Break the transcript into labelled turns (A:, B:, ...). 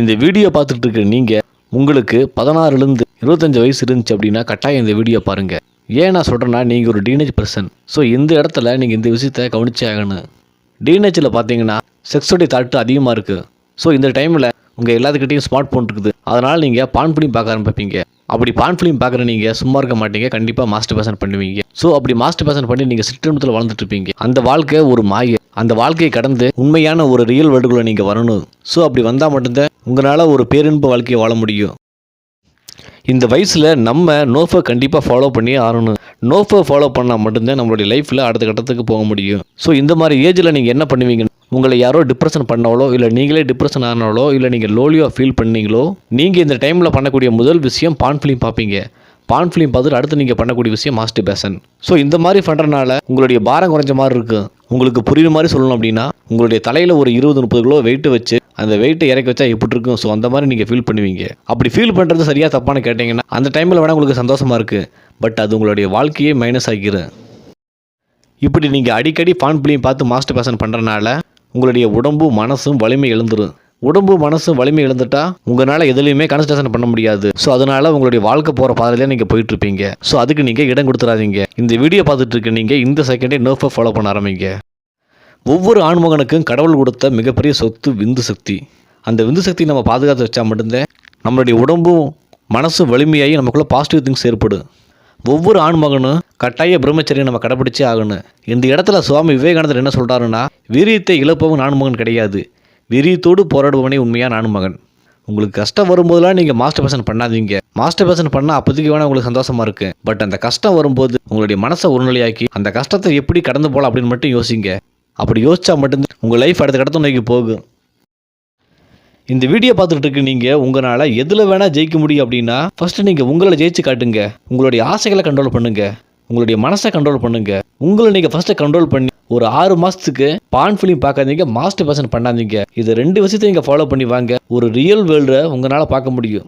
A: இந்த வீடியோ பார்த்துட்டு இருக்க நீங்கள் உங்களுக்கு பதினாறுலேருந்து இருபத்தஞ்சி வயசு இருந்துச்சு அப்படின்னா கட்டாயம் இந்த வீடியோ பாருங்கள் ஏன் நான் சொல்கிறேன்னா நீங்கள் ஒரு டீனேஜ் பர்சன் ஸோ இந்த இடத்துல நீங்கள் இந்த விஷயத்தை கவனிச்சே ஆகணும். டீனேஜில் பார்த்தீங்கன்னா செக்ஸுடைய தாட்டு அதிகமாக இருக்குது ஸோ இந்த டைமில் உங்கள் எல்லாத்துக்கிட்டையும் ஸ்மார்ட் ஃபோன் இருக்குது. அதனால் நீங்கள் பான் ஃபிலிம் பார்க்க ஆரம்பிப்பீங்க. அப்படி பான் ஃபிலிம் பார்க்குற நீங்கள் சும்மா இருக்க மாட்டீங்க. கண்டிப்பாக மாஸ்டர் பேசன் பண்ணுவீங்க. ஸோ அப்படி மாஸ்டர் பேசன் பண்ணி நீங்கள் சிற்றினத்தில் வாழ்ந்துட்டு இருப்பீங்க. அந்த வாழ்க்கை ஒரு மாய. அந்த வாழ்க்கையை கடந்து உண்மையான ஒரு ரியல் வேர்ல்டுக்குள்ளே நீங்கள் வரணும். ஸோ அப்படி வந்தால் மட்டும்தான் உங்களால் ஒரு பேரின்ப வாழ்க்கையை வாழ முடியும். இந்த வயசில் நம்ம நோஃபை கண்டிப்பாக ஃபாலோ பண்ணி ஆகணும். நோஃபை ஃபாலோ பண்ணால் மட்டும்தான் நம்மளுடைய லைஃப்பில் அடுத்த கட்டத்துக்கு போக முடியும். ஸோ இந்த மாதிரி ஏஜில் நீங்கள் என்ன பண்ணுவீங்க? உங்களை யாரோ டிப்ரெஷன் பண்ணாலோ இல்லை நீங்களே டிப்ரெஷன் ஆனாலோ இல்லை நீங்கள் லோலியாக ஃபீல் பண்ணீங்களோ நீங்கள் இந்த டைமில் பண்ணக்கூடிய முதல் விஷயம் பான் ஃபிலிம் பார்ப்பீங்க. பான் ஃபிலிம் பார்த்துட்டு அடுத்து நீங்கள் பண்ணக்கூடிய விஷயம் மாஸ்டர் பேசன். ஸோ இந்த மாதிரி பண்ணுறனால உங்களுடைய பாரம் குறைஞ்ச மாதிரி இருக்கும் உங்களுக்கு புரியுற மாதிரி சொல்லணும் அப்படின்னா உங்களுடைய தலையில் ஒரு இருபது முப்பது கிலோ வெயிட்டு வச்சு அந்த வெயிட்டை இறக்கி வச்சா எப்படி இருக்கும்? ஸோ அந்த மாதிரி நீங்கள் ஃபீல் பண்ணுவீங்க. அப்படி ஃபீல் பண்ணுறது சரியாக தப்பான கேட்டிங்கன்னா அந்த டைமில் வேணால் உங்களுக்கு சந்தோஷமாக இருக்குது பட் அது உங்களுடைய வாழ்க்கையே மைனஸ் ஆகிரும். இப்படி நீங்கள் அடிக்கடி பான் பிள்ளையும் பார்த்து மாஸ்டர் பேசன் பண்ணுறனால உங்களுடைய உடம்பும் மனசும் வலிமை எழுந்துரும். உடம்பு மனசு வலிமை இழந்துட்டா உங்களால் எதுலையுமே கான்சன்ட்ரேஷன் பண்ண முடியாது. ஸோ அதனால உங்களுடைய வாழ்க்கை போகிற பாதையில நீங்கள் போயிட்டு இருப்பீங்க ஸோ அதுக்கு நீங்கள் இடம் கொடுத்துறாதீங்க. இந்த வீடியோ பார்த்துட்டு இருக்க நீங்கள் இந்த செகண்டே நோஃபை ஃபாலோ பண்ண ஆரம்பிங்க. ஒவ்வொரு ஆண்மகனுக்கும் கடவுள் கொடுத்த மிகப்பெரிய சொத்து விந்து சக்தி. அந்த விந்து சக்தி நம்ம பாதுகாத்து வச்சா மட்டும்தான் நம்மளுடைய உடம்பும் மனசும் வலிமையாகி நமக்குள்ள பாசிட்டிவ் திங்ஸ் ஏற்படும். ஒவ்வொரு ஆண்மகனும் கட்டாய பிரம்மச்சரியம் நம்ம கடைப்பிடிச்சே ஆகணும். இந்த இடத்துல சுவாமி விவேகானந்தர் என்ன சொல்கிறாருன்னா வீரியத்தை இழப்பவன் ஆண்மகன் கிடையாது. வீரியத்தோடு போராடுபவனே நானும் மகன். உங்களுக்கு கஷ்டம் வரும்போதெல்லாம் நீங்கள் மாஸ்டர் பேஷன் பண்ணாதீங்க. மாஸ்டர் பேஷன் பண்ணால் அப்போதைக்கு வேணால் உங்களுக்கு சந்தோஷமாக இருக்கும் பட் அந்த கஷ்டம் வரும்போது உங்களுடைய மனசை ஒருநிலையாக்கி அந்த கஷ்டத்தை எப்படி கடந்து போகலாம் அப்படின்னு மட்டும் யோசிங்க. அப்படி யோசிச்சா மட்டும்தான் உங்கள் லைஃப் அடுத்த கடத்த நோக்கி போகும். இந்த வீடியோ பார்த்துட்டு நீங்கள் உங்களால் எதில் வேணால் ஜெயிக்க முடியும் அப்படின்னா ஃபஸ்ட்டு நீங்கள் உங்களை ஜெயிச்சு காட்டுங்க. உங்களுடைய ஆசைகளை கண்ட்ரோல் பண்ணுங்கள் உங்களுடைய மனசை கண்ட்ரோல் பண்ணுங்கள் உங்களை நீங்கள் ஃபஸ்ட்டு கண்ட்ரோல் பண்ணி ஒரு ஆறு மாதத்துக்கு பான் ஃபிலிம் பார்க்காதீங்க மாஸ்டர் பர்சன் பண்ணாதீங்க. இது ரெண்டு விஷயத்தையும் நீங்கள் ஃபாலோ பண்ணி வாங்க ஒரு ரியல் வேர்ல்டை உங்களால் பார்க்க முடியும்.